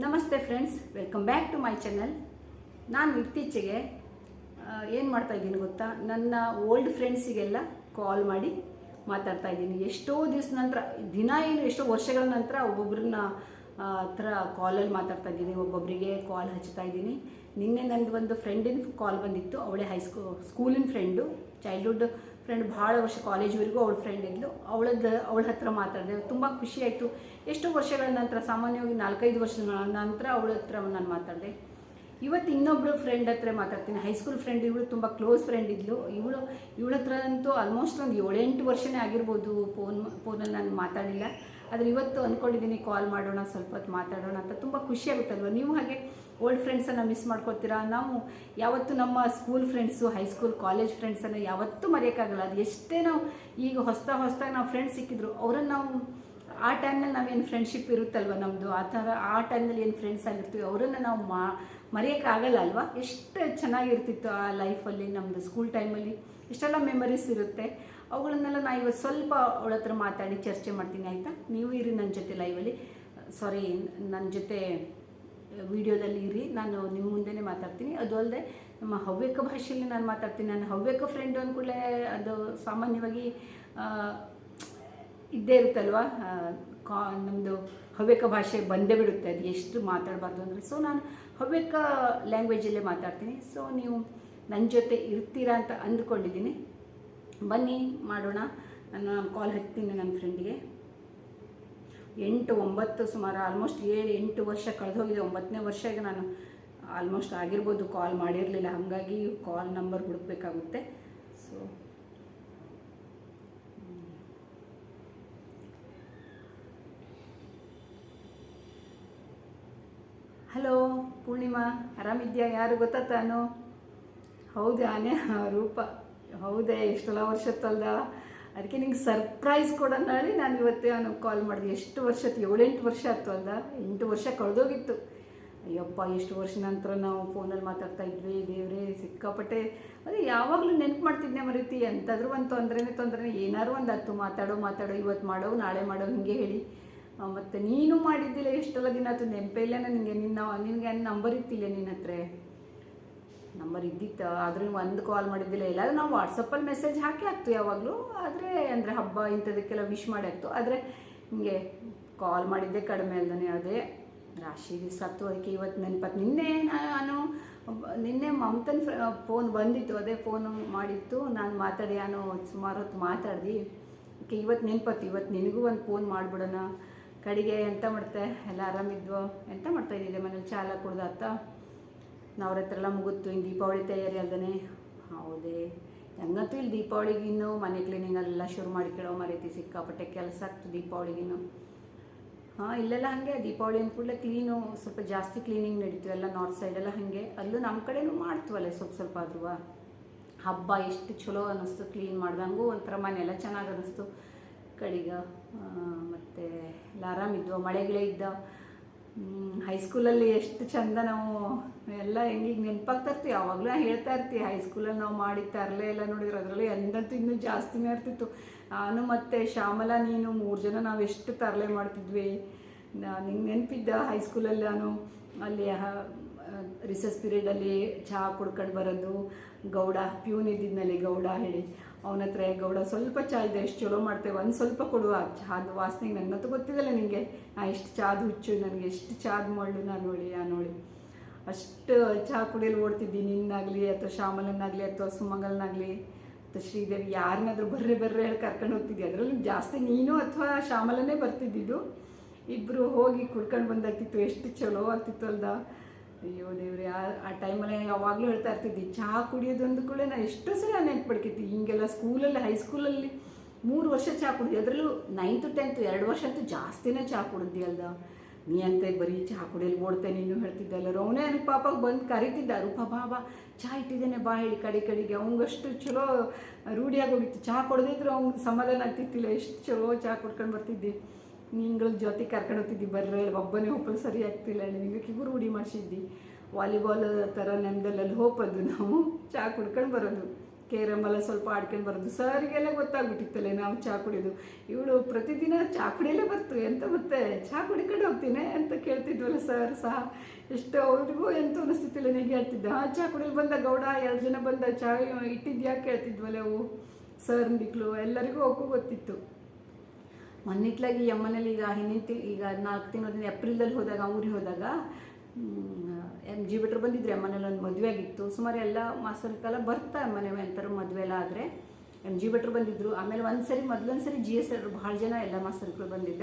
ನಮಸ್ತೆ friends, welcome back to my channel. ನಾನು ಇತ್ತೀಚೆಗೆ ಏನು ಮಾಡ್ತಾ ಇದ್ದೀನಿ ಗೊತ್ತಾ? ನನ್ನ ಓಲ್ಡ್ ಫ್ರೆಂಡ್ಸಿಗೆಲ್ಲ ಕಾಲ್ ಮಾಡಿ ಮಾತಾಡ್ತಾ ಇದ್ದೀನಿ. ಎಷ್ಟೋ ದಿವಸ ನಂತರ, ದಿನ ಏನು, ಎಷ್ಟೋ ವರ್ಷಗಳ ನಂತರ ಒಬ್ಬೊಬ್ಬರನ್ನ ಹತ್ರ ಕಾಲಲ್ಲಿ ಮಾತಾಡ್ತಾ ಇದ್ದೀನಿ. ಒಬ್ಬೊಬ್ಬರಿಗೆ ಕಾಲ್ ಹಚ್ತಾ ಇದ್ದೀನಿ. ನಿನ್ನೆ ನಂದು ಒಂದು ಫ್ರೆಂಡಿನ ಕಾಲ್ ಬಂದಿತ್ತು. ಅವಳೇ ಹೈಸ್ಕೂ ಸ್ಕೂಲಿನ ಫ್ರೆಂಡು ಚೈಲ್ಡ್ಹುಡ್ ಫ್ರೆಂಡ್ ಭಾಳ ವರ್ಷ ಕಾಲೇಜ್ವರೆಗೂ ಅವಳ ಫ್ರೆಂಡ್ ಇದ್ಲು. ಅವಳದ್ದು ಅವಳ ಹತ್ರ ಮಾತಾಡಿದೆ. ತುಂಬ ಖುಷಿಯಾಯಿತು ಎಷ್ಟೋ ವರ್ಷಗಳ ನಂತರ, ಸಾಮಾನ್ಯವಾಗಿ ನಾಲ್ಕೈದು ವರ್ಷಗಳ ನಂತರ ಅವಳ ಹತ್ರ ನಾನು ಮಾತಾಡಿದೆ. ಇವತ್ತು ಇನ್ನೊಬ್ಳು ಫ್ರೆಂಡ್ ಹತ್ರ ಮಾತಾಡ್ತೀನಿ. ಹೈಸ್ಕೂಲ್ ಫ್ರೆಂಡ್ ಇವಳು, ತುಂಬ ಕ್ಲೋಸ್ ಫ್ರೆಂಡ್ ಇದ್ಲು. ಇವಳು, ಇವಳ ಹತ್ರ ಅಂತೂ ಆಲ್ಮೋಸ್ಟ್ ಒಂದು ಏಳೆಂಟು ವರ್ಷನೇ ಆಗಿರ್ಬೋದು ಫೋನ್ ಫೋನಲ್ಲಿ ನಾನು ಮಾತಾಡಿಲ್ಲ. ಆದರೆ ಇವತ್ತು ಅಂದ್ಕೊಂಡಿದ್ದೀನಿ ಕಾಲ್ ಮಾಡೋಣ, ಸ್ವಲ್ಪ ಹೊತ್ತು ಮಾತಾಡೋಣ ಅಂತ. ತುಂಬ ಖುಷಿಯಾಗುತ್ತಲ್ವ ನೀವು ಹಾಗೆ ಓಲ್ಡ್ ಫ್ರೆಂಡ್ಸನ್ನು ಮಿಸ್ ಮಾಡ್ಕೋತೀರಾ? ನಾವು ಯಾವತ್ತೂ ನಮ್ಮ school friends high school college ಫ್ರೆಂಡ್ಸನ್ನು ಯಾವತ್ತೂ ಮರೆಯೋಕ್ಕಾಗಲ್ಲ. ಅದು ಎಷ್ಟೇ ನಾವು ಈಗ ಹೊಸ್ತಾ ಹೊಸ್ದಾಗಿ ನಾವು ಫ್ರೆಂಡ್ಸ್ ಸಿಕ್ಕಿದ್ರು, ಅವರನ್ನು ನಾವು ಆ ಟೈಮ್ನಲ್ಲಿ ನಾವೇನು ಫ್ರೆಂಡ್ಶಿಪ್ ಇರುತ್ತಲ್ವ ನಮ್ಮದು ಆ ಥರ ಆ ಟೈಮ್ನಲ್ಲಿ ಏನು ಫ್ರೆಂಡ್ಸ್ ಆಗಿರ್ತೀವಿ, ಅವರನ್ನು ನಾವು ಮಾ, ಮರೆಯೋಕ್ಕಾಗಲ್ಲ ಅಲ್ವಾ? ಎಷ್ಟು ಚೆನ್ನಾಗಿರ್ತಿತ್ತು ಆ ಲೈಫಲ್ಲಿ ನಮ್ಮದು ಸ್ಕೂಲ್ ಟೈಮಲ್ಲಿ ಇಷ್ಟೆಲ್ಲ ಮೆಮರೀಸ್ ಇರುತ್ತೆ. ಅವುಗಳನ್ನೆಲ್ಲ ನಾನು ಇವತ್ತು ಸ್ವಲ್ಪ ಅವಳ ಹತ್ರ ಮಾತಾಡಿ ಚರ್ಚೆ ಮಾಡ್ತೀನಿ, ಆಯಿತಾ? ನೀವು ಇರಿ ನನ್ನ ಜೊತೆ ಲೈವಲ್ಲಿ ಸಾರಿ ನನ್ನ ಜೊತೆ ವಿಡಿಯೋದಲ್ಲಿ ಇರಿ, ನಾನು ನಿಮ್ಮ ಮುಂದೆನೇ ಮಾತಾಡ್ತೀನಿ. ಅದು ಅಲ್ಲದೆ ನಮ್ಮ ಹವ್ಯಕ ಭಾಷೆಯಲ್ಲಿ ನಾನು ಮಾತಾಡ್ತೀನಿ. ನಾನು ಹವ್ಯಕ ಫ್ರೆಂಡು ಅಂದ್ಕೂಡಲೇ ಅದು ಸಾಮಾನ್ಯವಾಗಿ ಇದ್ದೇ ಇರುತ್ತಲ್ವಾ? ಕಾ ನಮ್ಮದು ಹವ್ಯಕ ಭಾಷೆ ಬಂದೇ ಬಿಡುತ್ತೆ. ಅದು ಎಷ್ಟು ಮಾತಾಡಬಾರ್ದು ಅಂದರೆ. ಸೊ ನಾನು ಹವ್ಯಕ ಲ್ಯಾಂಗ್ವೇಜಲ್ಲೇ ಮಾತಾಡ್ತೀನಿ. ಸೊ ನೀವು ನನ್ನ ಜೊತೆ ಇರ್ತೀರಾ ಅಂತ ಅಂದ್ಕೊಂಡಿದ್ದೀನಿ. ಬನ್ನಿ ಮಾಡೋಣ. ನಾನು ಕಾಲ್ ಹಾಕ್ತೀನಿ ನನ್ನ ಫ್ರೆಂಡಿಗೆ ಎಂಟು, ಒಂಬತ್ತು, ಸುಮಾರು ಆಲ್ಮೋಸ್ಟ್ ಏಳು, ಎಂಟು ವರ್ಷ ಕಳೆದೋಗಿದೆ ಒಂಬತ್ತನೇ ವರ್ಷ ಈಗ ನಾನು ಆಲ್ಮೋಸ್ಟ್ ಆಗಿರ್ಬೋದು ಕಾಲ್ ಮಾಡಿರಲಿಲ್ಲ. ಹಾಗಾಗಿ ಕಾಲ್ ನಂಬರ್ ಹುಡುಕ್ಬೇಕಾಗುತ್ತೆ. ಸೊ ಹಲೋ, ಪೂರ್ಣಿಮಾ, ಆರಾಮಿದ್ಯಾ? ಯಾರು ಗೊತ್ತಾ ತಾನು? ಹೌದೇ, ಆನೆ, ರೂಪ. ಹೌದೇ ಎಷ್ಟೆಲ್ಲ ವರ್ಷ ಅದಕ್ಕೆ ನಿಂಗೆ ಸರ್ಪ್ರೈಸ್ ಕೊಡೋಣ ಹೇಳಿ ನಾನು ಇವತ್ತೇ ನಾನು ಕಾಲ್ ಮಾಡಿದೆ. ಎಷ್ಟು ವರ್ಷ ಆಯ್ತು? ಏಳೆಂಟು ವರ್ಷ ಆಯ್ತು ಅಲ್ಲ ಎಂಟು ವರ್ಷ ಕಳೆದೋಗಿತ್ತು. ಅಯ್ಯಪ್ಪ, ಎಷ್ಟು ವರ್ಷ ನಂತರ ನಾವು ಫೋನಲ್ಲಿ ಮಾತಾಡ್ತಾ ಇದ್ವಿ. ದೇವರೇ, ಸಿಕ್ಕಾಪಟ್ಟೆ ಅದೇ ಯಾವಾಗಲೂ ನೆನ್ಪು ಮಾಡ್ತಿದ್ದೆ ಮರೀತಿ ಎಂಥಾದ್ರೂ ಒಂದು ತೊಂದರೆನೇ ತೊಂದರೆ ಏನಾದ್ರು ಒಂದು ಹತ್ತು ಮಾತಾಡೋ ಮಾತಾಡೋ ಇವತ್ತು ಮಾಡೋ, ನಾಳೆ ಮಾಡೋ ಹಿಂಗೆ ಹೇಳಿ. ಮತ್ತು ನೀನು ಮಾಡಿದ್ದಿಲ್ಲ ಎಷ್ಟೆಲ್ಲ ದಿನ ಆಯ್ತು? ನೆನಪೇ ಇಲ್ಲ ನನಗೆ ನಿನ್ನ, ನಿನಗೆ ನಂಬರ್ ಇತ್ತಿಲ್ಲ ನಿನ್ನ ಹತ್ರ? ನಂಬರ್ ಇದ್ದಿತ್ತು, ಆದರೂ ಒಂದು ಕಾಲ್ ಮಾಡಿದ್ದಿಲ್ಲ. ಎಲ್ಲಾದ್ರೂ ನಾವು ವಾಟ್ಸಪ್ಪಲ್ಲಿ ಮೆಸೇಜ್ ಹಾಕಿ ಆಗ್ತು ಯಾವಾಗಲೂ. ಆದರೆ ಅಂದರೆ ಹಬ್ಬ ಇಂಥದಕ್ಕೆಲ್ಲ ವಿಶ್ ಮಾಡಿ ಹಾಕ್ತು ಆದರೆ ಹಿಂಗೆ ಕಾಲ್ ಮಾಡಿದ್ದೆ ಕಡಿಮೆ ಅಲ್ದೇ ಅದೇ ರಾಶಿ ದಿವಸ ಆಯ್ತು ಅದಕ್ಕೆ ಇವತ್ತು ನೆನಪತ್ತು ನಿನ್ನೆ ನಾನು, ನಿನ್ನೆ ಮಮತನ್ ಫೋನ್ ಬಂದಿತ್ತು. ಅದೇ ಫೋನು ಮಾಡಿತ್ತು. ನಾನು ಮಾತಾಡಿ ನಾನು ಸುಮಾರು ಹೊತ್ತು ಮಾತಾಡ್ದು. ಅದಕ್ಕೆ ಇವತ್ತು ನೆನಪತ್ತು ಇವತ್ತು ನಿನಗೂ ಒಂದು ಫೋನ್ ಮಾಡಿಬಿಡೋಣ. ಕಡೆಗೆ ಎಂತ ಮಾಡ್ತೆ? ಎಲ್ಲ ಆರಾಮಿದ್ವೋ? ಎಂತ ಮಾಡ್ತಾ ಇದ್ದಿದ್ದೆ ಮನೇಲಿ? ಚಾಲ ಕುಡ್ದಾತ ನಾವ್ರ ಹತ್ರ ಎಲ್ಲ ಮುಗಿತು, ಇನ್ನು ದೀಪಾವಳಿ ತಯಾರಿ ಅಲ್ದೇ ಹೌದೇ. ಹೆಂಗಂತೂ ಇಲ್ಲಿ ದೀಪಾವಳಿಗಿನ್ನು ಮನೆ ಕ್ಲೀನಿಂಗ್ ಎಲ್ಲ ಶುರು ಮಾಡ್ಕೊಳ್ಳೋ ಮರೀತಿ, ಸಿಕ್ಕಾಪಟ್ಟೆ ಕೆಲಸ ಆಗ್ತು ದೀಪಾವಳಿಗಿನ್ನು ಹಾಂ, ಇಲ್ಲೆಲ್ಲ ಹಾಗೆ, ದೀಪಾವಳಿ ಅಂದ್ಕೂಡಲೇ ಕ್ಲೀನು ಸ್ವಲ್ಪ ಜಾಸ್ತಿ ಕ್ಲೀನಿಂಗ್ ನಡೀತೀವಿ ಎಲ್ಲ ನಾರ್ತ್ ಸೈಡೆಲ್ಲ ಹಾಗೆ. ಅಲ್ಲೂ ನಮ್ಮ ಕಡೆನೂ ಮಾಡ್ತೀವಲ್ಲ ಸ್ವಲ್ಪ ಸ್ವಲ್ಪ ಆದ್ರೂ. ಹಬ್ಬ ಎಷ್ಟು ಚಲೋ ಅನ್ನಿಸ್ತು ಕ್ಲೀನ್ ಮಾಡ್ದಂಗೂ ಒಂಥರ ಮನೆಯೆಲ್ಲ ಚೆನ್ನಾಗಿ ಅನ್ನಿಸ್ತು. ಕಡೆಗೆ ಮತ್ತು ಎಲ್ಲ ಆರಾಮಿದ್ವು, ಮಳೆಗಳೇ ಇದ್ದ ಹೈಸ್ಕೂಲಲ್ಲಿ ಎಷ್ಟು ಚಂದ ನಾವು ಎಲ್ಲ ಹೆಂಗೆ ನೆನಪಾಗ್ತಾ ಇರ್ತೀವಿ ಯಾವಾಗಲೂ ಹೇಳ್ತಾ ಇರ್ತೀವಿ ಹೈಸ್ಕೂಲಲ್ಲಿ ನಾವು ಮಾಡಿದ ತರಲೆ ಎಲ್ಲ ನೋಡಿದ್ರೆ ಅದರಲ್ಲಿ ಎಂದಂತೂ ಇನ್ನೂ ಜಾಸ್ತಿನೇ ಇರ್ತಿತ್ತು. ನಾನು ಮತ್ತು ಶ್ಯಾಮಲ, ನೀನು ಮೂರು ಜನ ನಾವು ಎಷ್ಟು ತರಲೆ ಮಾಡ್ತಿದ್ವಿ. ನಿಂಗೆ ನೆನಪಿದ್ದ ಹೈಸ್ಕೂಲಲ್ಲಿ ನಾನು ಅಲ್ಲಿ ರಿಸಸ್ ಪೀರಿಯಡಲ್ಲಿ ಚಹಾ ಕುಡ್ಕೊಂಡು ಬರೋದು, ಗೌಡ ಪ್ಯೂನ್ ಇದ್ದಿದ್ನಲ್ಲಿ ಗೌಡ ಹೇಳಿ. ಅವನ ಹತ್ರ ಗೌಡ, ಸ್ವಲ್ಪ ಚಾ ಇದೆ ಎಷ್ಟು ಚಲೋ ಮಾಡ್ತೇವೆ, ಒಂದು ಸ್ವಲ್ಪ ಕೊಡುವ ಚಹಾದ ವಾಸನೆಗೆ ನನ್ನಂತೂ ಗೊತ್ತಿದ್ದಲ್ಲ ನಿನಗೆ ನಾ ಎಷ್ಟು ಚಾದ ಹುಚ್ಚು, ನನಗೆ ಎಷ್ಟು ಚಾದ ಮಳ್ಳು ನಾನು ನೋಡಿ, ಆ ನೋಡಿ. ಅಷ್ಟು ಚಹಾ ಕುಡಿಯಲು ಓಡ್ತಿದ್ದಿ, ನಿನ್ನಾಗಲಿ, ಅಥವಾ ಶ್ಯಾಮಲನ್ನಾಗಲಿ, ಅಥವಾ ಸುಮಂಗಲ್ನಾಗಲಿ, ಅಥವಾ ಶ್ರೀದೇವಿ ಯಾರನ್ನಾದರೂ ಬರ್ರೆ ಬರ್ರೆ ಹೇಳಿ ಕರ್ಕೊಂಡು ಹೋಗ್ತಿದ್ದೆ. ಅದರಲ್ಲಿ ಜಾಸ್ತಿ ನೀನು ಅಥವಾ ಶ್ಯಾಮಲನೇ ಬರ್ತಿದ್ದಿದ್ದು. ಇಬ್ಬರು ಹೋಗಿ ಕುಡ್ಕೊಂಡು ಬಂದಾಗ್ತಿತ್ತು, ಎಷ್ಟು ಚಲೋ ಆಗ್ತಿತ್ತು ಅಲ್ದ ಅಯ್ಯೋ ದೇವ್ರಿ, ಆ ಟೈಮಲ್ಲಿ ಯಾವಾಗಲೂ ಹೇಳ್ತಾ ಇರ್ತಿದ್ದೆ ಚಹಾ ಕುಡಿಯೋದೊಂದು ಕೂಡ ನಾನು ಎಷ್ಟು ಸಲ ಪಡ್ಕಿತ್ತು ಹಿಂಗೆಲ್ಲ ಸ್ಕೂಲಲ್ಲಿ ಹೈಸ್ಕೂಲಲ್ಲಿ ಮೂರು ವರ್ಷ ಚಹಾ ಕುಡಿದ್ವಿ ಅದರಲ್ಲೂ ನೈನ್ತು ಟೆಂತ್ ಎರಡು ವರ್ಷ ಅಂತೂ ಜಾಸ್ತಿನೇ ಚಹಾ ಕುಡಿದ್ವಿ ಅಲ್ದ? ನೀ ಅಂತ ಬರೀ ಚಹಾ ಕುಡಿಯಲ್ಲಿ ಓಡ್ತೆ ನೀನು ಹೇಳ್ತಿದ್ದೆ ಅಲ್ಲ ಅವನೇ ನನಗೆ ಪಾಪಾಗ ಬಂದು ಕರಿತಿದ್ದ, ರೂಪ ಬಾ ಬಾ ಚಹಾ ಇಟ್ಟಿದ್ದೇನೆ ಬಾ ಹೇಳಿ ಕಡೆ ಕಡೆಗೆ, ಅವಂಗಷ್ಟು ಚಲೋ ರೂಢಿಯಾಗಿ ಹೋಗಿತ್ತು ಚಹಾ ಕೊಡದಿದ್ರು ಅವ್ನಿಗೆ ಸಮಾಧಾನ ಆಗ್ತಿತ್ತಿಲ್ಲ, ಎಷ್ಟು ಚಲೋ ಚಹಾ ಕುಡ್ಕೊಂಡು ಬರ್ತಿದ್ದಿ. ನಿಂಗಳ ಜೊತೆ ಕರ್ಕೊಂಡು ಹೋಗ್ತಿದ್ದಿ, ಬರ್ರೆ ಒಬ್ಬನೇ ಒಬ್ಬಳು ಸರಿ ಆಗ್ತಿಲ್ಲ ನಿಂಗಕ್ಕಿಗೂ ರೂಢಿ ಮಾಡಿಸಿದ್ದಿ. ವಾಲಿಬಾಲ್ ಥರ ನೆಮ್ಮದಲ್ಲಿ ಹೋಗೋದು ನಾವು. ಚಹಾ ಕುಡ್ಕೊಂಡು ಬರೋದು. ಕೇರಮ್ ಎಲ್ಲ ಸ್ವಲ್ಪ ಆಡ್ಕೊಂಡು ಬರೋದು. ಸರಿಗೆಲ್ಲ ಗೊತ್ತಾಗ್ಬಿಟ್ಟಿತ್ತಲ್ಲ ನಾವು ಚಹಾ ಕುಡಿಯೋದು. ಇವಳು ಪ್ರತಿದಿನ ಚಹಾ ಕುಡಿಯಲೇ ಬರ್ತು. ಎಂತ ಮತ್ತೆ? ಚಹಾ ಕುಡಿಕೊಂಡು ಹೋಗ್ತೀನಿ ಅಂತ ಕೇಳ್ತಿದ್ವಲ್ಲ ಸರ್ ಸಹ. ಎಷ್ಟು ಅವ್ರಿಗೂ ಎಂತ ಅನಿಸ್ತಿತ್ತಿಲ್ಲ ನನಗೆ ಹೇಳ್ತಿದ್ದೆ. ಹಾಂ ಚಹಾ ಕುಡಿಯಲು ಬಂದ ಗೌಡ, ಎರಡು ಜನ ಬಂದ ಚಹಾ ಇಟ್ಟಿದ್ಯಾ ಕೇಳ್ತಿದ್ವಲ್ಲ ಅವು. ಸರ್ ನಿಕ್ಲು ಎಲ್ಲರಿಗೂ ಅವಕ್ಕೂ ಗೊತ್ತಿತ್ತು. ಮೊನ್ನಿಟ್ಲಾಗಿ ಈ ಅಮ್ಮನಲ್ಲಿ ಈಗ ಹಿಂದಿನ ತಿ, ಈಗ ನಾಲ್ಕು ತಿಂಗಳಿಂದ ಏಪ್ರಿಲಲ್ಲಿ ಹೋದಾಗ, ಊರಿಗೆ ಹೋದಾಗ ಎಂ ಜಿ ಬಿಟ್ರು ಬಂದಿದ್ರು, ಅಮ್ಮನೇಲಿ ಒಂದು ಮದುವೆ ಆಗಿತ್ತು. ಸುಮಾರು ಎಲ್ಲ ಮಾಸದ ಕಾಲ ಬರ್ತಾ ಮನೆ ಎಂಥರ ಮದುವೆ ಎಲ್ಲ ಆದರೆ ಎಂ ಜಿ ಭಟ್ರು ಬಂದಿದ್ದರು ಆಮೇಲೆ ಒಂದು ಸರಿ ಮೊದಲೊಂದು ಸರಿ ಜಿ ಎಸ್ ಎಲ್ ಭಾಳ ಜನ ಎಲ್ಲ ಮಾಸ್ತರ್ಗಳು ಬಂದಿದ್ದ.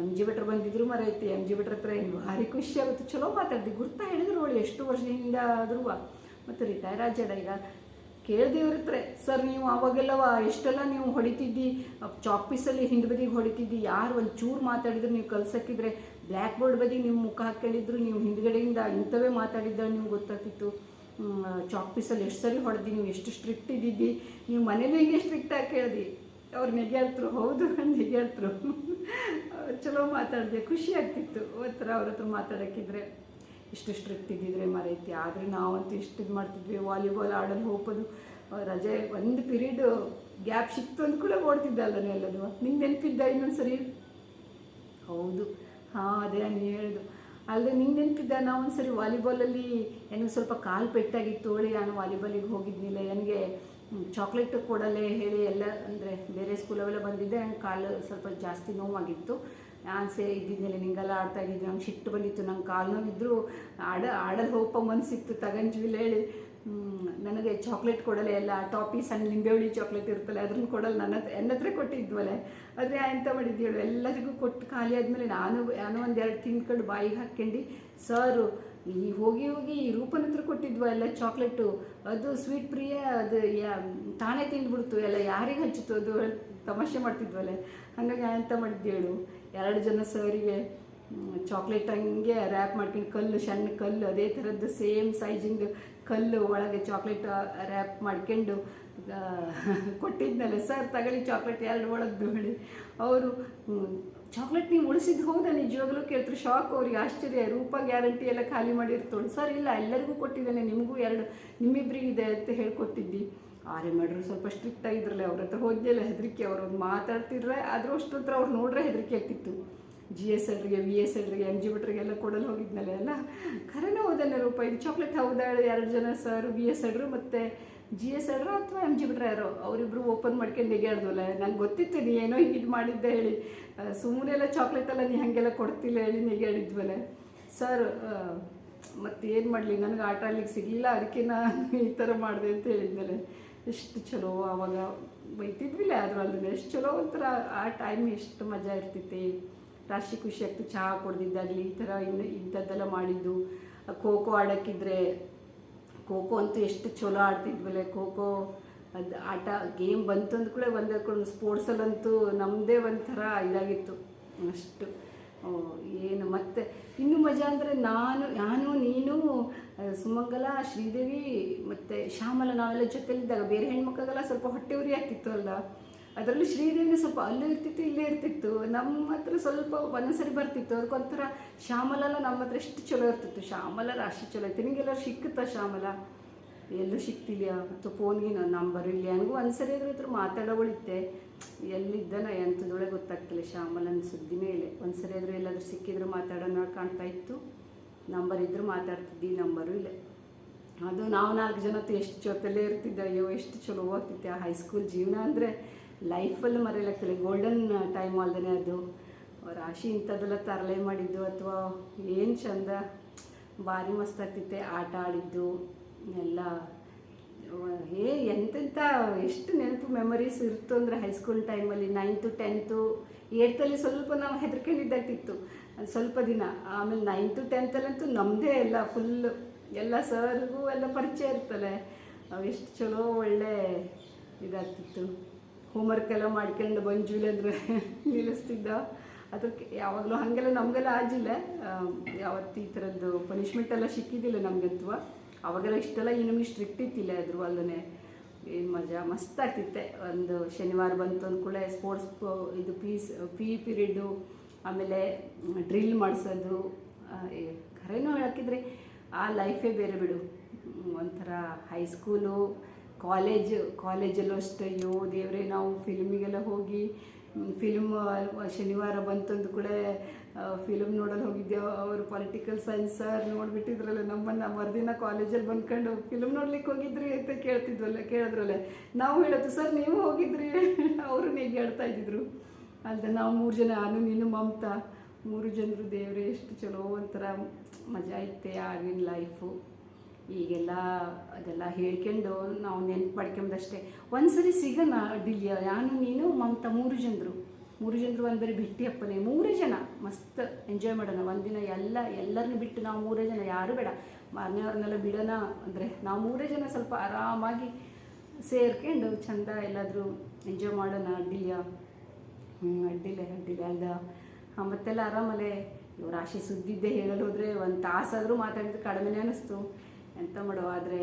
ಎಂ ಜಿ ಭಟ್ರು ಬಂದಿದ್ರು ಮರೈತಿ ಎಂ ಜಿ ಭಟ್ರ ಹತ್ರ ಏನು ಭಾರಿ ಖುಷಿ ಆಗುತ್ತೆ. ಚಲೋ ಮಾತಾಡ್ದು. ಗುರ್ತಾ ಹೇಳಿದ್ರು ಅವಳು ಎಷ್ಟು ವರ್ಷದಿಂದ ಆದ್ರೂ. ಮತ್ತು ರಿಟೈರ್ ಆಜ್ಯಾಡ ಈಗ ಕೇಳ್ದೆ ಇವ್ರ ಸರ್, ನೀವು ಅವಾಗೆಲ್ಲವ ಎಷ್ಟೆಲ್ಲ ನೀವು ಹೊಡಿತಿದ್ದಿ ಚಾಕ್ ಪೀಸಲ್ಲಿ ಹಿಂದೆ ಬದಿಗೆ ಹೊಡಿತಿದ್ದಿ, ಯಾರು ಒಂದು ಚೂರು ಮಾತಾಡಿದ್ರು ನೀವು ಕಲ್ಸಕ್ಕಿದ್ರೆ, ಬ್ಲ್ಯಾಕ್ ಬೋರ್ಡ್ ಬದಿ ನಿಮ್ಮ ಮುಖ ಹಾಕೊಂಡಿದ್ರು ನೀವು ಹಿಂದ್ಗಡೆಯಿಂದ ಇಂಥವೇ ಮಾತಾಡಿದ್ದ ನಿಮ್ಗೆ ಗೊತ್ತಾಗ್ತಿತ್ತು. ಚಾಕ್ ಪೀಸಲ್ಲಿ ಎಷ್ಟು ಸರಿ ಹೊಡೆದಿ, ನೀವು ಎಷ್ಟು ಸ್ಟ್ರಿಕ್ಟ್ ಇದ್ದಿದ್ದಿ, ನೀವು ಮನೇಲಿ ಹಿಂಗೆ ಸ್ಟ್ರಿಕ್ಟಾಗಿ ಕೇಳ್ದಿ? ಅವ್ರು ನೆಗೆಯಾಳ್ತರು ಹೌದು ನೆಗೆಳ್ತರು ಚಲೋ ಮಾತಾಡಿದೆ, ಖುಷಿ ಆಗ್ತಿತ್ತು. ಒಂಥರ ಅವ್ರ ಹತ್ರ ಮಾತಾಡೋಕ್ಕಿದ್ರೆ. ಇಷ್ಟು ಸ್ಟ್ರಿಕ್ಟ್ ಇದ್ದಿದ್ರೆ ಮರೈತಿ ಆದರೆ ನಾವಂತೂ ಇಷ್ಟು ಇದು ಮಾಡ್ತಿದ್ವಿ. ವಾಲಿಬಾಲ್ ಆಡಲು ಹೋಗೋದು ರಜೆ, ಒಂದು ಪೀರಿಯಡ್ ಗ್ಯಾಪ್ ಸಿಕ್ತು ಅಂದ ಕೂಡ ಓಡ್ತಿದ್ದೆ ಅಲ್ಲನೇ ಎಲ್ಲದು. ನಿಂಗೆ ನೆನಪಿದ್ದ ಇನ್ನೊಂದು ಸರಿ ಹೌದು. ಹಾಂ, ಅದೇ ನೀನು ಹೇಳಿದು. ಅಲ್ಲದೆ ನಿಂಗೆ ನೆನಪಿದ್ದ? ನಾವು ಒಂದ್ಸರಿ ವಾಲಿಬಾಲಲ್ಲಿ ನನಗೆ ಸ್ವಲ್ಪ ಕಾಲು ಪೆಟ್ಟಾಗಿತ್ತು. ಹೇಳಿ ನಾನು ವಾಲಿಬಾಲಿಗೆ ಹೋಗಿದ್ನಿಲ್ಲ ನನಗೆ ಚಾಕ್ಲೇಟ್ ಕೊಡಲೇ ಹೇಳಿ ಎಲ್ಲ, ಅಂದರೆ ಬೇರೆ ಸ್ಕೂಲವೆಲ್ಲ ಬಂದಿದ್ದೆ. ನನ್ನ ಕಾಲು ಸ್ವಲ್ಪ ಜಾಸ್ತಿ ನೋವಾಗಿತ್ತು. ನಾನು ಸೇ ಇದ್ದಿದ್ದೆಲ್ಲ ನಿಂಗೆಲ್ಲ ಆಡ್ತಾ ಇದ್ದಿದ್ದು, ನಂಗೆ ಸಿಟ್ಟು ಬಂದಿತ್ತು, ನಂಗೆ ಕಾಲು ನೋವಿದ್ರು, ಆಡ, ಆಡಲು ಹೋಗೋ ಮನಸ್ಸಿತ್ತು ತಗಂಜ್ವಿಲ್ ಹೇಳಿ. ನನಗೆ ಚಾಕ್ಲೇಟ್ ಕೊಡಲೆ ಎಲ್ಲ ಟಾಪಿ ಸಣ್ಣ ನಿಂಬೆಹುಳಿ ಚಾಕ್ಲೇಟ್ ಇರ್ತಲ್ಲ ಅದನ್ನು ಕೊಡಲ್ಲ, ನನ್ನ ಹತ್ರ ನನ್ನ ಹತ್ರ ಕೊಟ್ಟಿದ್ವಲೆ. ಆದರೆ ಎಂತ ಮಾಡಿದ್ದು ಎಲ್ಲರಿಗೂ ಕೊಟ್ಟು ಖಾಲಿ ಆದಮೇಲೆ ನಾನು ನಾನು ಒಂದು ಎರಡು ತಿಂದ್ಕೊಂಡು ಬಾಯಿಗೆ ಹಾಕ್ಕೊಂಡು, ಸಾರು ಈ ಹೋಗಿ ಹೋಗಿ ಈ ರೂಪನ ಹತ್ರ ಕೊಟ್ಟಿದ್ವ ಎಲ್ಲ ಚಾಕ್ಲೇಟು ಅದು ಸ್ವೀಟ್ ಪ್ರಿಯ, ಅದು ತಾನೇ ತಿಂದ್ಬಿಡ್ತು, ಎಲ್ಲ ಯಾರಿಗೆ ಹಚ್ಚಿತು ಅದು ತಮಾಷೆ ಮಾಡ್ತಿದ್ವಲ್ಲ. ಹಾಗಾಗಿ ಎಂತ ಮಾಡಿದ್ದೇಳು ಎರಡು ಜನ ಸರಿಗೆ ಚಾಕ್ಲೇಟ್ ಹಂಗೆ ರ್ಯಾಪ್ ಮಾಡ್ಕೊಂಡು ಕಲ್ಲು, ಸಣ್ಣ ಕಲ್ಲು, ಅದೇ ಥರದ್ದು ಸೇಮ್ ಸೈಜಿಂದು ಕಲ್ಲು ಒಳಗೆ ಚಾಕ್ಲೇಟ್ ರ್ಯಾಪ್ ಮಾಡ್ಕೊಂಡು ಕೊಟ್ಟಿದ್ನಲ್ಲ. ಸರ್, ತಗೊಳ್ಳಿ ಚಾಕ್ಲೇಟ್ ಎರಡು ಒಳಗೆ ಹೇಳಿ ಅವರು ಚಾಕ್ಲೇಟ್ ನೀವು ಉಳಿಸಿದ್ದು ಹೌದಾ ನಿಜವಾಗ್ಲೂ ಕೇಳ್ತಾರೆ, ಶಾಕ್ ಅವ್ರಿಗೆ ಆಶ್ಚರ್ಯ, ರೂಪ ಗ್ಯಾರಂಟಿ ಎಲ್ಲ ಖಾಲಿ ಮಾಡಿರ್ತೋಳು ಸರ್, ಇಲ್ಲ, ಎಲ್ಲರಿಗೂ ಕೊಟ್ಟಿದ್ದಾನೆ, ನಿಮಗೂ ಎರಡು, ನಿಮ್ಮಿಬ್ರಿಗಿದೆ ಅಂತ ಹೇಳ್ಕೊಟ್ಟಿದ್ದಿ. ಆರೆ ಮಾಡ್ರು, ಸ್ವಲ್ಪ ಸ್ಟ್ರಿಕ್ಟ್ ಆಗಿದ್ರಲ್ಲ ಅವ್ರ ಹತ್ರ ಹೋದ್ಯಲ್ಲ ಹೆದರಿಕೆ, ಅವ್ರು ಮಾತಾಡ್ತಿದ್ರೆ, ಆದರೂ ಹತ್ರ ಅವ್ರು ನೋಡ್ರೆ ಹೆದರಿಕೆ ಆಗ್ತಿತ್ತು. ಜಿ ಎಸ್ ಎಲ್ರಿಗೆ ವಿ ಎಸ್ ಎಲ್ರಿಗೆ ಎಂ ಜಿ ಬಿಟ್ರಿಗೆಲ್ಲ ಕೊಡಲು ಹೋಗಿದ್ನಲ್ಲ ಎಲ್ಲ ಖರೇನೇ ಹೋದಲ್ಲ ರೂಪಾಯಿ ಇದು ಚಾಕ್ಲೇಟ್ ಹೌದಾ? ಎರಡು ಜನ ಸರ್ ವಿ ಎಸ್ ಎಲ್ರು ಮತ್ತು ಜಿ ಎಸ್ ಎಲ್ರು ಅಥವಾ ಎಂ ಜಿ ಬಿಟ್ರೆ ಯಾರೋ ಅವರಿಬ್ರು ಓಪನ್ ಮಾಡ್ಕೊಂಡು ನೆಗೆಯಾಡ್ದಲ್ಲ ನಂಗೆ ಗೊತ್ತಿತ್ತು, ನೀ ಏನೋ ಇದು ಮಾಡಿದ್ದೆ ಹೇಳಿ. ಸುಮ್ಮನೆ ಎಲ್ಲ ಚಾಕ್ಲೇಟ್ ಎಲ್ಲ ನೀ ಹಾಗೆಲ್ಲ ಕೊಡ್ತಿಲ್ಲ ಹೇಳಿ ನೆಗೆಯಾಡಿದ್ವಲ್ಲ ಸರ್ ಮತ್ತು ಏನು ಮಾಡಲಿ? ನನಗೆ ಆಟ ಆಡ್ಲಿಕ್ಕೆ ಸಿಗಲಿಲ್ಲ ಅದಕ್ಕೆ ನಾನು ಈ ಥರ ಮಾಡಿದೆ ಅಂತ ಹೇಳಿದ್ಮೇಲೆ ಎಷ್ಟು ಚಲೋ ಆವಾಗ ಬೈತಿದ್ವಿಲ್ಲ ಆದರೂ ಎಷ್ಟು ಚಲೋ ಒಂಥರ ಆ ಟೈಮ್ ಎಷ್ಟು ಮಜಾ ಇರ್ತಿತ್ತು. ರಾಶಿ ಖುಷಿ ಆಗ್ತು, ಚಹಾ ಕೊಡ್ದಿದ್ದಾಗಲಿ, ಈ ಥರ ಇನ್ನು ಇಂಥದ್ದೆಲ್ಲ ಮಾಡಿದ್ದು. ಖೋ ಖೋ ಆಡೋಕ್ಕಿದ್ರೆ ಖೋ ಅಂತೂ ಎಷ್ಟು ಚಲೋ ಆಡ್ತಿದ್ವಲ್ಲ ಖೋ ಅದು ಆಟ, ಗೇಮ್ ಬಂತು ಅಂದ ಕೂಡ ಒಂದು ಸ್ಪೋರ್ಟ್ಸಲ್ಲಂತೂ ನಮ್ಮದೇ ಒಂಥರ ಇದಾಗಿತ್ತು. ಅಷ್ಟು ಏನು, ಮತ್ತೆ ಇನ್ನೂ ಮಜಾ ಅಂದರೆ ನಾನು ನಾನು ನೀನು ಸುಮಂಗಲ, ಶ್ರೀದೇವಿ, ಮತ್ತು ಶ್ಯಾಮಲ ನಾವೆಲ್ಲ ಜೊತೆಲಿದ್ದಾಗ ಬೇರೆ ಹೆಣ್ಮಕ್ಳಿಗೆಲ್ಲ ಸ್ವಲ್ಪ ಹೊಟ್ಟೆ ಉರಿ ಆಗ್ತಿತ್ತು ಅಲ್ಲ ಅದರಲ್ಲೂ ಶ್ರೀದೇವಿನ ಸ್ವಲ್ಪ ಅಲ್ಲೇ ಇರ್ತಿತ್ತು, ಇಲ್ಲೇ ಇರ್ತಿತ್ತು. ನಮ್ಮ ಹತ್ರ ಸ್ವಲ್ಪ ಒಂದೊಂದ್ಸರಿ ಬರ್ತಿತ್ತು. ಅದಕ್ಕೊಂಥರ ಶ್ಯಾಮಲಲ್ಲ ನಮ್ಮ ಹತ್ರ ಎಷ್ಟು ಚಲೋ ಇರ್ತಿತ್ತು. ಶ್ಯಾಮಲ ಅಷ್ಟು ಚಲೋ ಇತ್ತು. ನಿಮಗೆಲ್ಲರೂ ಸಿಕ್ಕುತ್ತಾ ಶ್ಯಾಮಲ? ಎಲ್ಲೂ ಸಿಕ್ತಿಲ್ಲ ಮತ್ತು ಫೋನ್ಗೆ ನನ್ನ ನಂಬರ್ ಇಲ್ಲ. ನನಗೂ ಒಂದ್ಸರಿ ಅದ್ರ ಹತ್ರ ಮಾತಾಡೋಳಿತ್ತೆ ಎಲ್ಲಿದ್ದನ ಎಂಥದೊಳಗೆ ಗೊತ್ತಾಗ್ತಿಲ್ಲ ಶ್ಯಾಮಲನ ಸುದ್ದಿನೇ ಇಲ್ಲ ಒಂದ್ಸರಿ ಆದರೂ ಎಲ್ಲಾದರೂ ಸಿಕ್ಕಿದ್ರು ಮಾತಾಡೋಣ ಕಾಣ್ತಾ ಇತ್ತು. ನಂಬರ್ ಇದ್ದರೂ ಮಾತಾಡ್ತಿದ್ದಿ, ನಂಬರು ಇಲ್ಲ. ಅದು ನಾವು ನಾಲ್ಕು ಜನ ಎಷ್ಟು ಜೊತೆಲೇ ಇರ್ತಿದ್ದೆ, ಅಯ್ಯೋ, ಎಷ್ಟು ಚಲೋ ಆಗ್ತಿತ್ತು ಆ ಹೈಸ್ಕೂಲ್ ಜೀವನ ಅಂದರೆ. ಲೈಫಲ್ಲಿ ಮರೆಯಲಾಗ್ತಿಲ್ಲ ಗೋಲ್ಡನ್ ಟೈಮ್ ಅಲ್ದೇ ಅದು. ರಾಶಿ ಇಂಥದ್ದೆಲ್ಲ ತರಲೆ ಮಾಡಿದ್ದು ಅಥವಾ ಏನು ಚಂದ, ಭಾರಿ ಮಸ್ತ್ ಆಗ್ತಿತ್ತೆ, ಆಟ ಆಡಿದ್ದು, ಎಲ್ಲ. ಏ ಎಂತೆಂಥ ಎಷ್ಟು ನೆನಪು ಮೆಮರೀಸ್ ಇರ್ತು ಅಂದರೆ ಹೈಸ್ಕೂಲ್ ಟೈಮಲ್ಲಿ ನೈನ್ತು ಟೆಂತು ಏಯ್ತಲ್ಲಿ ಸ್ವಲ್ಪ ನಾವು ಹೆದರ್ಕೊಂಡಿದ್ದಾಗ್ತಿತ್ತು. ಸ್ವಲ್ಪ ದಿನ. ಆಮೇಲೆ ನೈನ್ತು ಟೆಂತಲ್ಲಂತೂ ನಮ್ಮದೇ ಎಲ್ಲ ಫುಲ್ಲು ಎಲ್ಲ ಸರ್ಗೂ ಎಲ್ಲ ಪರಿಚಯ ಇರ್ತಲ್ಲ ಎಷ್ಟು ಚಲೋ, ಒಳ್ಳೆ ಇದಾಗ್ತಿತ್ತು. ಹೋಮ್ವರ್ಕ್ ಎಲ್ಲ ಮಾಡ್ಕೊಂಡು ಬಂಜುಲಿ ಅಂದರೆ ನಿಲ್ಲಿಸ್ತಿದ್ದ. ಅದಕ್ಕೆ ಯಾವಾಗಲೂ ಹಾಗೆಲ್ಲ ನಮಗೆಲ್ಲ ಆಗಿಲ್ಲ. ಯಾವತ್ತು ಈ ಥರದ್ದು ಪನಿಷ್ಮೆಂಟ್ ಎಲ್ಲ ಸಿಕ್ಕಿದ್ದಿಲ್ಲ ನಮಗಂತೂ ಅವಾಗೆಲ್ಲ ಇಷ್ಟೆಲ್ಲ ಈ ನಮಗೆ ಸ್ಟ್ರಿಕ್ಟ್ ಇತ್ತಿಲ್ಲ ಅದ್ರ ಅಲ್ಲೇ ಏನು ಮಜಾ, ಮಸ್ತ್ ಆಗ್ತಿತ್ತೆ. ಒಂದು ಶನಿವಾರ ಬಂತು ಅಂದ್ಕೂಡಲೇ ಸ್ಪೋರ್ಟ್ಸ್ ಇದು ಪೀಸ್ ಪಿ ಪೀರಿಯಡ್ಡು ಆಮೇಲೆ ಡ್ರಿಲ್ ಮಾಡಿಸೋದು. ಖರೇನೂ ಹೇಳಕ್ಕಿದ್ರೆ ಆ ಲೈಫೇ ಬೇರೆ ಬಿಡು. ಒಂಥರ ಹೈಸ್ಕೂಲು ಕಾಲೇಜ್, ಕಾಲೇಜಲ್ಲೂ ಅಷ್ಟೇ, ಅಯ್ಯೋ ದೇವರೇ, ನಾವು ಫಿಲ್ಮಿಗೆಲ್ಲ ಹೋಗಿ, ಫಿಲ್ಮ್, ಶನಿವಾರ ಬಂತಂದು ಕೂಡ ಫಿಲ್ಮ್ ನೋಡಲು ಹೋಗಿದ್ದೆವು ಅವರು ಪೊಲಿಟಿಕಲ್ ಸೈನ್ಸ್ ಸರ್ ನೋಡಿಬಿಟ್ಟಿದ್ರಲ್ಲ ನಮ್ಮನ್ನು, ಮರುದಿನ ಕಾಲೇಜಲ್ಲಿ ಬಂದ್ಕೊಂಡು ಫಿಲ್ಮ್ ನೋಡ್ಲಿಕ್ಕೆ ಹೋಗಿದ್ರಿ ಅಂತ ಕೇಳ್ತಿದ್ವಲ್ಲ, ಕೇಳಿದ್ರಲ್ಲ. ನಾವು ಹೇಳೋದು, ಸರ್, ನೀವು ಹೋಗಿದ್ರಿ? ಅವರು ಹೇಳ್ತಾ ಇದ್ದಿದ್ರು. ಅಂತ ನಾವು ಮೂರು ಜನ, ನಾನು, ನೀನು, ಮಮತಾ, ಮೂರು ಜನರು ದೇವರೇ, ಎಷ್ಟು ಚಲೋ ಒಂಥರ ಮಜಾ ಐತೆ ಆಗಿನ ಲೈಫು ಈಗೆಲ್ಲ ಅದೆಲ್ಲ ಹೇಳ್ಕೊಂಡು ನಾವು ನೆನ್ಪು ಮಾಡ್ಕೊಂಬದಷ್ಟೇ ಒಂದ್ಸರಿ ಸಿಗೋಣ ಅಡ್ಡಿಲ್ಲ ನಾನು ನೀನು, ಮಮತ ಮೂರು ಜನರು. ಮೂರು ಜನರು ಒಂದು ಬರೀ ಭೇಟಿಯಪ್ಪನೇ ಮೂರೇ ಜನ ಮಸ್ತ್ ಎಂಜಾಯ್ ಮಾಡೋಣ. ಒಂದಿನ ಎಲ್ಲ ಎಲ್ಲರನ್ನೂ ಬಿಟ್ಟು ನಾವು ಮೂರೇ ಜನ. ಯಾರು ಬೇಡ. ಮಾರನೆಯವ್ರನ್ನೆಲ್ಲ ಬಿಡೋಣ ಅಂದರೆ ನಾವು ಮೂರೇ ಜನ ಸ್ವಲ್ಪ ಆರಾಮಾಗಿ ಸೇರ್ಕೊಂಡು ಚಂದ ಎಲ್ಲಾದರೂ ಎಂಜಾಯ್ ಮಾಡೋಣ ಅಡ್ಡಿಲ್ಲ ಹ್ಞೂ ಅಡ್ಡಿಲ್ಲ ಅಡ್ಡಿಲ್ಲ ಅಲ್ದ ಮತ್ತೆಲ್ಲ ಆರಾಮಲ್ಲೇ? ಇವ್ರು ರಾಶಿ ಸುದ್ದಿದ್ದೆ ಹೇಳಲು ಒಂದು ತಾಸಾದರೂ ಮಾತಾಡಿದ್ರೆ ಕಡಿಮೆನೇ ಅನ್ನಿಸ್ತು ಎಂತ ಮಾಡೋ, ಆದರೆ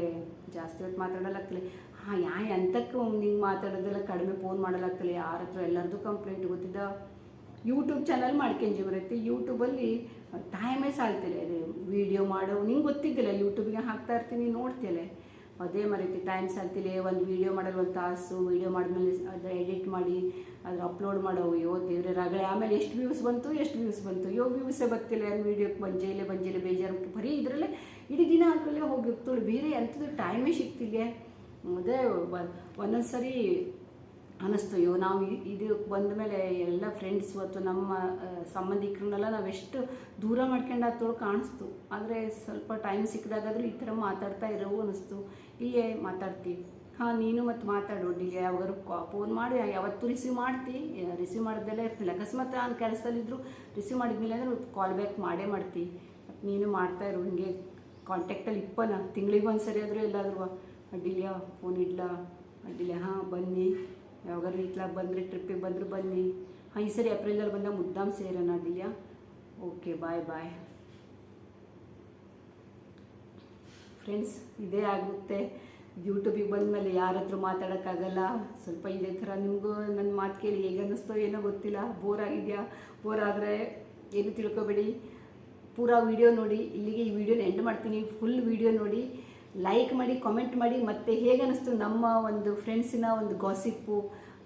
ಜಾಸ್ತಿ ಹೊತ್ತು ಮಾತಾಡಲಾಗ್ತಲೆ ಹಾಂ, ಯಾ, ಎಂತಕ್ಕೆ ನಿಂಗೆ ಮಾತಾಡೋದೆಲ್ಲ ಕಡಿಮೆ ಫೋನ್ ಮಾಡಲಾಗ್ತಲೆ ಯಾರ ಹತ್ರ ಎಲ್ಲರದು ಕಂಪ್ಲೇಂಟ್ ಗೊತ್ತಿದ್ದ? ಯೂಟ್ಯೂಬ್ ಚಾನಲ್ ಮಾಡ್ಕೊಂಜಿ ಬರುತ್ತೆ ಯೂಟ್ಯೂಬಲ್ಲಿ ಟೈಮೇ ಸಾಲ್ತಿಲ್ಲ. ವೀಡಿಯೋ ಮಾಡೋ, ನಿಂಗೆ ಗೊತ್ತಿದ್ದಿಲ್ಲ. ಯೂಟ್ಯೂಬಿಗೆ ಹಾಕ್ತಾ ಇರ್ತೀನಿ ನೋಡ್ತಿಯಲ್ಲ ಅದೇ ಮರೀತಿ ಟೈಮ್ ಸಾಲ್ತಿಲ್ಲ ಒಂದು ವೀಡಿಯೋ ಮಾಡಲು ಒಂದು ತಾಸು ವೀಡಿಯೋ ಮಾಡಿದ್ಮೇಲೆ ಅದು ಎಡಿಟ್ ಮಾಡಿ, ಅದ್ರ ಅಪ್ಲೋಡ್ ಮಾಡೋ, ಅಯ್ಯೋ ದೇವ್ರೆ ರಗಳೆ, ಆಮೇಲೆ ಎಷ್ಟು ವ್ಯೂಸ್ ಬಂತು, ಎಷ್ಟು ವ್ಯೂಸ್ ಬಂತು, ಅಯ್ಯೋ ವ್ಯೂಸೇ ಬರ್ತಿಲ್ಲ, ಏನು ವೀಡಿಯೋಕ್ಕೆ ಬಂಜೇಲೆ ಬಂಜೇಲೆ ಬೇಜಾರು, ಬರೀ ಇದರಲ್ಲೇ, ಇಡೀ ದಿನ ಅದರಲ್ಲೇ ಹೋಗಿ ಹೋಗ್ತಾಳೆ ಬೇರೆ ಎಂಥದ್ದು ಟೈಮೇ ಸಿಗ್ತಿಲ್ಲ ಅದೇ ಒಂದೊಂದು ಸರಿ ಅನ್ನಿಸ್ತು ಇವು ನಾವು ಇದು ಬಂದ ಮೇಲೆ ಎಲ್ಲ ಫ್ರೆಂಡ್ಸ್ ಮತ್ತು ನಮ್ಮ ಸಂಬಂಧಿಕರನ್ನೆಲ್ಲ ನಾವು ಎಷ್ಟು ದೂರ ಮಾಡ್ಕೊಂಡು ಹತ್ತೋಳು ಕಾಣಿಸ್ತು. ಆದರೆ ಸ್ವಲ್ಪ ಟೈಮ್ ಸಿಕ್ಕಿದಾಗಾದರೂ ಈ ಥರ ಮಾತಾಡ್ತಾ ಇರೋವು ಅನ್ನಿಸ್ತು ಇಲ್ಲೇ ಮಾತಾಡ್ತೀವಿ. ಹಾಂ, ನೀನು ಮತ್ತು ಮಾತಾಡು. ಒಟ್ಟಿಗೆ ಯಾವಾಗಾರು ಫೋನ್ ಮಾಡಿ, ಯಾವತ್ತೂ ರಿಸೀವ್ ಮಾಡ್ತಿ. ರಿಸೀವ್ ಮಾಡೋದೆಲ್ಲ ಇರ್ತಿಲ್ಲ. ಅಕಸ್ಮಾತ್ ನಾನು ಕೆಲಸದಲ್ಲಿದ್ದರೂ ರಿಸೀವ್ ಮಾಡಿದ್ಮೇಲೆ ಅಂದರೆ ಕಾಲ್ ಬ್ಯಾಕ್ ಮಾಡೇ ಮಾಡ್ತಿ. ನೀನು ಮಾಡ್ತಾ ಇರು, ಹಿಂಗೆ ಕಾಂಟ್ಯಾಕ್ಟಲ್ಲಿ ಇಪ್ಪನ. ತಿಂಗಳಿಗೆ ಒಂದು ಸರಿ ಆದರೂ ಎಲ್ಲಾದರೂ ಅಡ್ಡಿಲ್ಲ ಫೋನ್ ಇಡ್ಲಾ ಅಡ್ಡಿಲ್ಲ ಹಾಂ, ಬನ್ನಿ. ಯಾವಾಗಾರು ಇತ್ಲಾಗ ಬಂದರೆ ಟ್ರಿಪ್ಪಿಗೆ ಬಂದರೂ ಬನ್ನಿ. ಹಾಂ, ಈ ಸರಿ ಏಪ್ರಿಲಲ್ಲಿ ಬಂದಾಗ ಮುದ್ದಾಮ್ ಸೇರೋಣ Divya. Okay bye bye friends ಇದೇ ಆಗುತ್ತೆ. ಯೂಟ್ಯೂಬಿಗೆ ಬಂದಮೇಲೆ ಯಾರ ಹತ್ರ ಮಾತಾಡೋಕ್ಕಾಗಲ್ಲ. ಸ್ವಲ್ಪ ಇದೇ ಥರ ನಿಮಗೂ ನನ್ನ ಮಾತು ಕೇಳಿ ಹೇಗೆ ಅನ್ನಿಸ್ತೋ ಏನೋ ಗೊತ್ತಿಲ್ಲ. ಬೋರ್ ಆಗಿದೆಯಾ? ಬೋರ್ ಆದರೆ ಏನು ತಿಳ್ಕೊಬೇಡಿ. ಪೂರಾ ವೀಡಿಯೋ ನೋಡಿ. ಇಲ್ಲಿಗೆ ಈ ವಿಡಿಯೋನ ಎಂಡ್ ಮಾಡ್ತೀನಿ. ಫುಲ್ ವೀಡಿಯೋ ನೋಡಿ. ಲೈಕ್ ಮಾಡಿ ಕಾಮೆಂಟ್ ಮಾಡಿ, ಮತ್ತೆ ಹೇಗೆ ಅನ್ನಿಸ್ತು ನಮ್ಮ ಒಂದು ಫ್ರೆಂಡ್ಸಿನ ಒಂದು ಗಾಸಿಪ್ಪು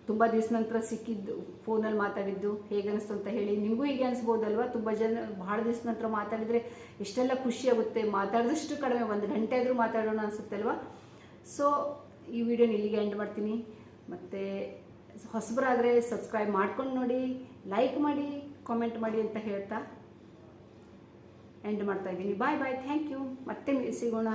ತುಂಬ ದಿವಸ ನಂತರ ಸಿಕ್ಕಿದ್ದು ಫೋನಲ್ಲಿ ಮಾತಾಡಿದ್ದು. ಹೇಗೆ ಅನಿಸ್ತು ಅಂತ ಹೇಳಿ ನಿಮಗೂ ಹೀಗೆ ಅನಿಸ್ಬೋದಲ್ವ? ತುಂಬ ಜನ ಭಾಳ ದಿವಸ ನಂತರ ಮಾತಾಡಿದರೆ ಎಷ್ಟೆಲ್ಲ ಖುಷಿ ಆಗುತ್ತೆ. ಮಾತಾಡಿದಷ್ಟು ಕಡಿಮೆ, ಒಂದು ಗಂಟೆ ಆದರೂ ಮಾತಾಡೋಣ ಅನಿಸುತ್ತಲ್ವ? ಸೊ ಈ ವಿಡಿಯೋನ ಇಲ್ಲಿಗೆ ಎಂಡ್ ಮಾಡ್ತೀನಿ. ಮತ್ತು ಹೊಸಬರಾದರೆ ಸಬ್ಸ್ಕ್ರೈಬ್ ಮಾಡ್ಕೊಂಡು ನೋಡಿ ಲೈಕ್ ಮಾಡಿ ಕಾಮೆಂಟ್ ಮಾಡಿ ಅಂತ ಹೇಳ್ತಾ ಎಂಡ್ ಮಾಡ್ತಾ ಇದ್ದೀನಿ. ಬಾಯ್ ಬಾಯ್ ಥ್ಯಾಂಕ್ ಯು ಮತ್ತೆ ಸಿಗೋಣ.